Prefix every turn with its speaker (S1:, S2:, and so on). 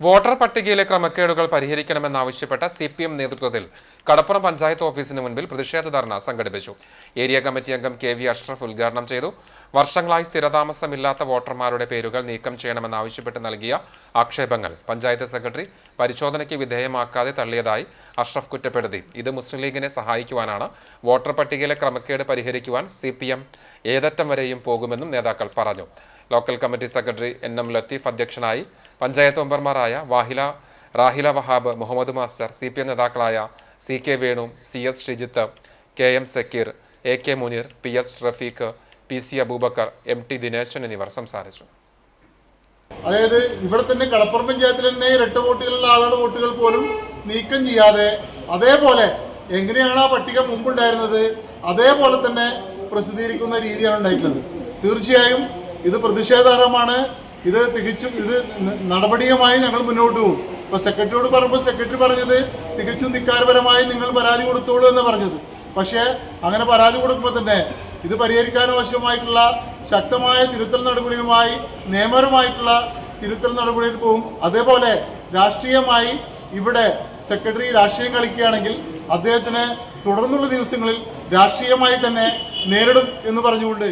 S1: Voter പട്ടികയിലെ ക്രമക്കേടുകൾ പരിഹരിക്കണമെന്നാവശ്യപ്പെട്ട C P M നേതൃത്വത്തിൽ കടപ്പുറം പഞ്ചായത്ത് ഓഫീസിന് മുൻപിൽ പ്രതിഷേധ ധർണ സംഘടിപ്പിച്ചു. ഏരിയ കമ്മിറ്റി അംഗം കെ വി അഷ്റഫ് ഉദ്ഘാടനം ചെയ്തു. വർഷങ്ങളായി സ്ഥിരതാമസമില്ലാത്ത വോട്ടർമാരുടെ പേരുകൾ നീക്കം ചെയ്യണമെന്നാവശ്യപ്പെട്ട് നൽകിയ ആക്ഷേപങ്ങൾ പഞ്ചായത്ത് സെക്രട്ടറി പരിശോധനയ്ക്ക് വിധേയമാക്കാതെ തള്ളിയതായി അഷ്റഫ് കുറ്റപ്പെടുത്തി. ഇത് മുസ്ലിം ലീഗിനെ സഹായിക്കുവാനാണ് വോട്ടർ പട്ടികയിലെ ക്രമക്കേട് പരിഹരിക്കുവാൻ സി പി എം ഏതറ്റം വരെയും പോകുമെന്നും നേതാക്കൾ പറഞ്ഞു. Local committee secretary N M Latheef അധ്യക്ഷനായി പഞ്ചായത്ത് മെമ്പർമാരായ Vahila Rahila Wahab Muhammad master C P M നേതാക്കളായ C K Venu C S Sreejith K M Zakir A K Muneer P S Rafeeq P C Aboobacker M T Dineshan എന്നിവർ സംസാരിച്ചു.
S2: അതായത് ഇവിടെ തന്നെ കടപ്പുറം പഞ്ചായത്തിൽ തന്നെ ഇരട്ട വോട്ടുകളുള്ള ആളുടെ വോട്ടുകൾ പോലും നീക്കം ചെയ്യാതെ അതേപോലെ എങ്ങനെയാണ് ആ പട്ടിക മുമ്പുണ്ടായിരുന്നത്? അതേപോലെ തന്നെ പ്രസിദ്ധീകരിക്കുന്ന രീതിയാണ് ഉണ്ടായിട്ടുള്ളത്. തീർച്ചയായും ഇത് പ്രതിഷേധാർഹമാണ്. ഇത് തികച്ചും ഇത് നടപടിയുമായി ഞങ്ങൾ മുന്നോട്ട് പോകും. ഇപ്പൊ സെക്രട്ടറിയോട് പറയുമ്പോൾ സെക്രട്ടറി പറഞ്ഞത് തികച്ചും ധിക്കാരപരമായി നിങ്ങൾ പരാതി കൊടുത്തോളൂ എന്ന് പറഞ്ഞത്. പക്ഷേ അങ്ങനെ പരാതി കൊടുക്കുമ്പോൾ തന്നെ ഇത് പരിഹരിക്കാൻ ആവശ്യമായിട്ടുള്ള ശക്തമായ തിരുത്തൽ നടപടികളുമായി നിയമപരമായിട്ടുള്ള തിരുത്തൽ നടപടിയിൽ പോകും. അതേപോലെ രാഷ്ട്രീയമായി ഇവിടെ സെക്രട്ടറി രാഷ്ട്രീയം കളിക്കുകയാണെങ്കിൽ അദ്ദേഹത്തിന് തുടർന്നുള്ള ദിവസങ്ങളിൽ രാഷ്ട്രീയമായി തന്നെ നേരിടും എന്ന് പറഞ്ഞുകൊണ്ട്